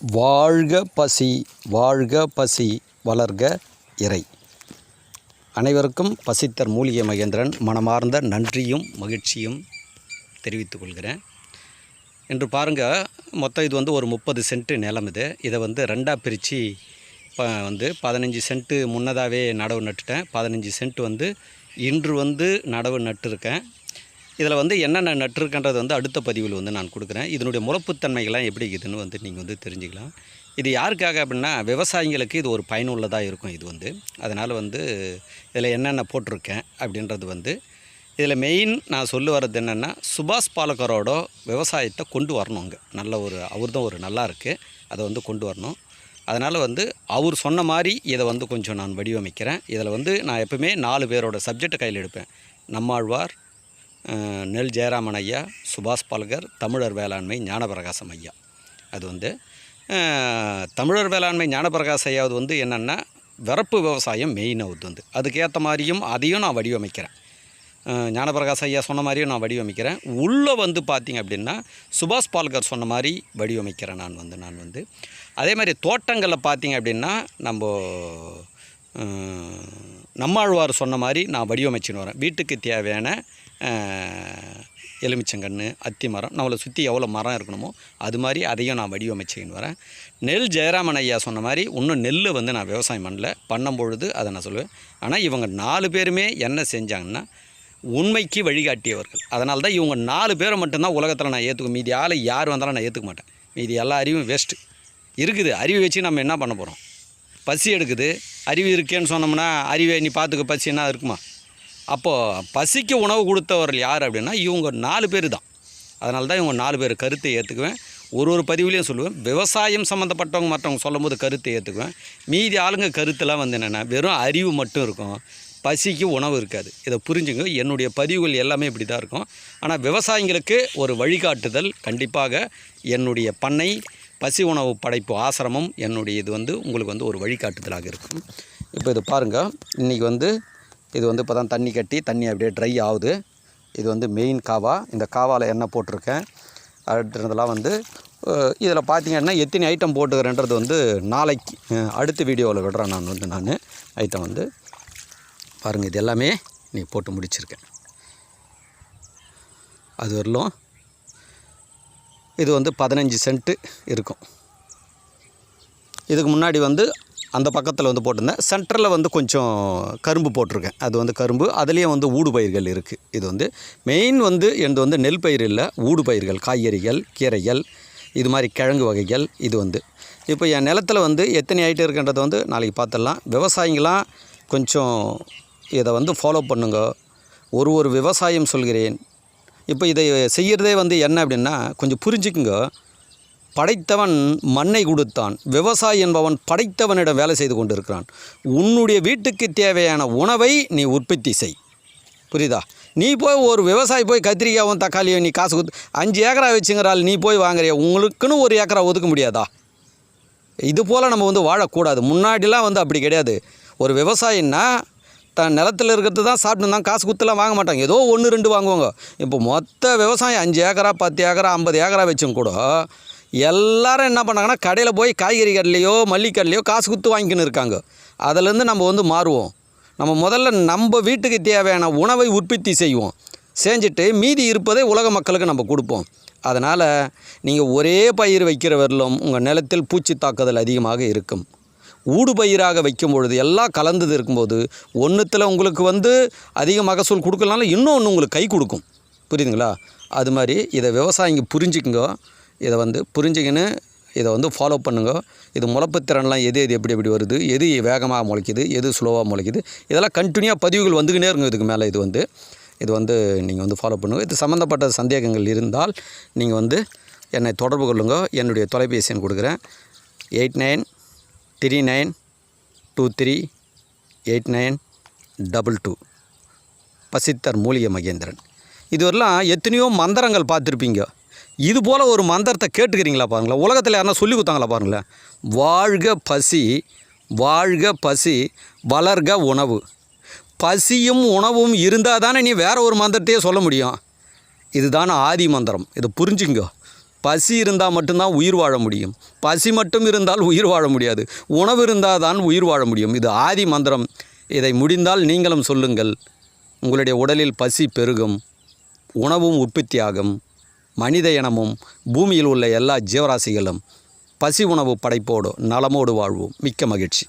வாழ்க பசி வாழ்க பசி வளர்க இறை. அனைவருக்கும் பசித்தர் மூலிகை மகேந்திரன் மனமார்ந்த நன்றியும் மகிழ்ச்சியும் தெரிவித்துக் கொள்கிறேன். என்று பாருங்கள் மொத்தம் இது வந்து ஒரு முப்பது சென்ட்டு நிலம் இது. இதை வந்து ரெண்டாக பிரித்து இப்போ வந்து பதினஞ்சு சென்ட்டு முன்னதாகவே நடவு நட்டுட்டேன். பதினஞ்சு சென்ட் வந்து இன்று வந்து நடவு நட்டுருக்கேன். இதில் வந்து என்னென்ன நட்டுருக்கன்றது வந்து அடுத்த பதிவில் வந்து நான் கொடுக்குறேன். இதனுடைய முளப்புத்தன்மைகள்லாம் எப்படி இருக்குதுன்னு வந்து நீங்கள் வந்து தெரிஞ்சுக்கலாம். இது யாருக்காக அப்படின்னா விவசாயிங்களுக்கு இது ஒரு பயனுள்ளதாக இருக்கும் இது வந்து. அதனால் வந்து இதில் என்னென்ன போட்டிருக்கேன் அப்படின்றது வந்து இதில் மெயின் நான் சொல்ல வர்றது என்னென்னா சுபாஷ் பாலக்கரோட விவசாயத்தை கொண்டு வரணும் அங்கே. நல்ல ஒரு அவர் தான் ஒரு நல்லா இருக்குது அதை வந்து கொண்டு வரணும். அதனால் வந்து அவர் சொன்ன மாதிரி இதை வந்து கொஞ்சம் நான் வடிவமைக்கிறேன். இதில் வந்து நான் எப்பவுமே நாலு பேரோட சப்ஜெக்டை கையில் எடுப்பேன். நம்மாழ்வார் நெல் ஜெயராமன் ஐயா சுபாஷ் பால்கர் தமிழர் வேளாண்மை ஞானபிரகாசம் ஐயா. அது வந்து தமிழர் வேளாண்மை ஞானபிரகாச ஐயாவது வந்து என்னென்னா வரப்பு விவசாயம் மெயின் ஆகுது வந்து. அதுக்கேற்ற மாதிரியும் அதையும் நான் வடிவமைக்கிறேன். ஞானபிரகாஷ் ஐயா சொன்ன மாதிரியும் நான் வடிவமைக்கிறேன். உள்ளே வந்து பார்த்திங்க அப்படின்னா சுபாஷ் பால்கர் சொன்ன மாதிரி வடிவமைக்கிறேன் நான் வந்து நான் வந்து. அதே மாதிரி தோட்டங்களில் பார்த்திங்க அப்படின்னா நம்ம நம்மாழ்வார் சொன்ன மாதிரி நான் வடிவமைச்சின்னு வரேன். வீட்டுக்கு தேவையான எலுமிச்சங்கன்று அத்தி மரம் நம்மளை சுற்றி எவ்வளோ மரம் இருக்கணுமோ அது மாதிரி அதையும் நான் வடிவமைச்சுன்னு வரேன். நெல் ஜெயராமன் ஐயா சொன்ன மாதிரி இன்னும் நெல் வந்து நான் விவசாயம் பண்ணல. பண்ணும் பொழுது அதை நான் சொல்லுவேன். ஆனால் இவங்க நாலு பேருமே என்ன செஞ்சாங்கன்னா உண்மைக்கு வழிகாட்டியவர்கள். அதனால தான் இவங்க நாலு பேரை மட்டும்தான் உலகத்தில் நான் ஏற்றுக்க மீதி ஆள் யார் வந்தாலும் நான் ஏற்றுக்க மாட்டேன். மீதி எல்லா அறிவும் வேஸ்ட்டு இருக்குது. அறிவு வச்சு நம்ம என்ன பண்ண போகிறோம் பசி எடுக்குது. அறிவு இருக்கேன்னு சொன்னோம்னா அறிவை நீ பார்த்துக்க பசி என்ன இருக்குமா? அப்போது பசிக்கு உணவு கொடுத்தவர்கள் யார் அப்படின்னா இவங்க நாலு பேர் தான் அதனால தான் இவங்க நாலு பேர் கருத்தை ஏற்றுக்குவேன் ஒரு ஒரு பதிவுலையும் சொல்லுவேன். விவசாயம் சம்மந்தப்பட்டவங்க மற்றவங்க சொல்லும்போது கருத்தை ஏற்றுக்குவேன் மீதி ஆளுங்க கருத்தெல்லாம் வந்து என்னென்னா வெறும் அறிவு மட்டும் இருக்கும். பசிக்கு உணவு இருக்காது. இதை புரிஞ்சுங்க. என்னுடைய பதிவுகள் எல்லாமே இப்படி தான் இருக்கும். ஆனால் விவசாயிங்களுக்கு ஒரு வழிகாட்டுதல் கண்டிப்பாக என்னுடைய பண்ணை பசி உணவு படைப்பு ஆசிரமம் என்னுடைய இது வந்து உங்களுக்கு வந்து ஒரு வழிகாட்டுதலாக இருக்கும். இப்போ இது பாருங்கள் இன்றைக்கி வந்து இது வந்து இப்போ தான் தண்ணி கட்டி தண்ணி அப்படியே ட்ரை ஆகுது. இது வந்து மெயின் காவா. இந்த காவாவில் எண்ணெய் போட்டிருக்கேன். அப்படின்றதெல்லாம் வந்து இதில் பார்த்தீங்கன்னா எத்தனை ஐட்டம் போட்டுக்கிறேன்றது வந்து நாளைக்கு அடுத்த வீடியோவில் விடுறேன் நான் வந்து நான். ஐட்டம் வந்து பாருங்கள் இது எல்லாமே நீ போட்டு முடிச்சிருக்கேன். அது வரலும் இது வந்து பதினஞ்சு சென்ட்டு இருக்கும். இதுக்கு முன்னாடி வந்து அந்த பக்கத்தில் வந்து போட்டிருந்தேன். சென்டரில் வந்து கொஞ்சம் கரும்பு போட்டிருக்கேன். அது வந்து கரும்பு. அதுலேயும் வந்து ஊடு பயிர்கள் இருக்குது இது வந்து மெயின் வந்து எனது வந்து நெல் பயிர் இல்லை ஊடு பயிர்கள் காய்கறிகள் கீரைகள் இது மாதிரி கிழங்கு வகைகள் இது வந்து. இப்போ என் நிலத்தில் வந்து எத்தனை ஐட்டம் இருக்குன்றதை வந்து நாளைக்கு பார்த்துடலாம் விவசாயிங்களாம் கொஞ்சம் இதை வந்து ஃபாலோ பண்ணுங்க. ஒரு ஒரு விவசாயம் சொல்கிறேன். இப்போ இதை செய்கிறதே வந்து என்ன அப்படின்னா கொஞ்சம் புரிஞ்சுக்குங்க. படைத்தவன் மண்ணை கொடுத்தான். விவசாயி என்பவன் படைத்தவனிடம் வேலை செய்து கொண்டிருக்கிறான். உன்னுடைய வீட்டுக்கு தேவையான உணவை நீ உற்பத்தி செய். புரியுதா? நீ போய் ஒரு விவசாயி போய் கத்திரிக்காயும் தக்காளியும் நீ காசு கொடுத்து அஞ்சு ஏக்கரா வச்சுங்கிறாள் நீ போய் வாங்குறிய? உங்களுக்குன்னு ஒரு ஏக்கரா ஒதுக்க முடியாதா? இது போல் நம்ம வந்து வாழக்கூடாது. முன்னாடிலாம் வந்து அப்படி கிடையாது. ஒரு விவசாயின்னா தன் நிலத்தில் இருக்கிறது தான் சாப்பிட்டு தான் காசு குத்துலாம் வாங்க மாட்டாங்க. ஏதோ ஒன்று ரெண்டு வாங்குவாங்க. இப்போ மொத்த விவசாயம் அஞ்சு ஏக்கரா பத்து ஏக்கரா ஐம்பது ஏக்கரா வச்சும் கூட எல்லாரும் என்ன பண்ணாங்கன்னா கடையில் போய் காய்கறி கடையிலையோ மல்லிகை காசு குத்து வாங்கிக்கின்னு இருக்காங்க. அதுலேருந்து நம்ம வந்து மாறுவோம். நம்ம முதல்ல நம்ம வீட்டுக்கு தேவையான உணவை உற்பத்தி செய்வோம். செஞ்சுட்டு மீதி இருப்பதை உலக மக்களுக்கு நம்ம கொடுப்போம். அதனால் நீங்கள் ஒரே பயிர் வைக்கிற வரலும் உங்கள் நிலத்தில் பூச்சி தாக்குதல் அதிகமாக இருக்கும். ஊடு பயிராக வைக்கும் பொழுது எல்லாம் கலந்தது இருக்கும்போது ஒன்றுத்தில் உங்களுக்கு வந்து அதிக மகசூல் கொடுக்கலனாலும் இன்னொன்று உங்களுக்கு கை கொடுக்கும். புரியுதுங்களா? அது மாதிரி இதை விவசாயிங்க புரிஞ்சுக்குங்க. இதை வந்து புரிஞ்சுக்கின்னு இதை வந்து ஃபாலோ பண்ணுங்க. இது முளைப்புத்திறன்லாம் எது எது எப்படி எப்படி வருது எது வேகமாக முளைக்குது எது ஸ்லோவாக முளைக்குது இதெல்லாம் கண்டினியூவாக பதிவுகள் வந்துக்கினே இருக்கும் இதுக்கு மேலே. இது வந்து இது வந்து நீங்கள் வந்து ஃபாலோ பண்ணுங்கள் இது சம்மந்தப்பட்ட சந்தேகங்கள் இருந்தால் நீங்கள் வந்து என்னை தொடர்பு கொள்ளுங்க. என்னுடைய தொலைபேசி எண் கொடுக்குறேன். Eight nine three nine two three eight nine double two. பசித்தர் மூலிகை மகேந்திரன். இதுவரெல்லாம் எத்தனையோ மந்திரங்கள் பார்த்துருப்பீங்க. இது போல் ஒரு மந்திரத்தை கேட்டுக்கிறீங்களா பாருங்களேன். உலகத்தில் யாருன்னா சொல்லி கொடுத்தாங்களா பாருங்களேன். வாழ்க பசி வாழ்க பசி வளர்க உணவு. பசியும் உணவும் இருந்தால் தானே நீ வேறு ஒரு மந்திரத்தையே சொல்ல முடியும். இதுதான் ஆதி மந்திரம். இதை புரிஞ்சுங்க பசி இருந்தால் மட்டும்தான் உயிர் வாழ முடியும். பசி மட்டும் இருந்தால் உயிர் வாழ முடியாது. உணவு இருந்தால் தான் உயிர் வாழ முடியும். இது ஆதி மந்திரம். இதை முடிந்தால் நீங்களும் சொல்லுங்கள். உங்களுடைய உடலில் பசி பெருகும். உணவும் உற்பத்தியாகும். மனித இனமும் பூமியில் உள்ள எல்லா ஜீவராசிகளும் பசி உணவு படைப்போடு நலமோடு வாழ்வோம். மிக்க மகிழ்ச்சி.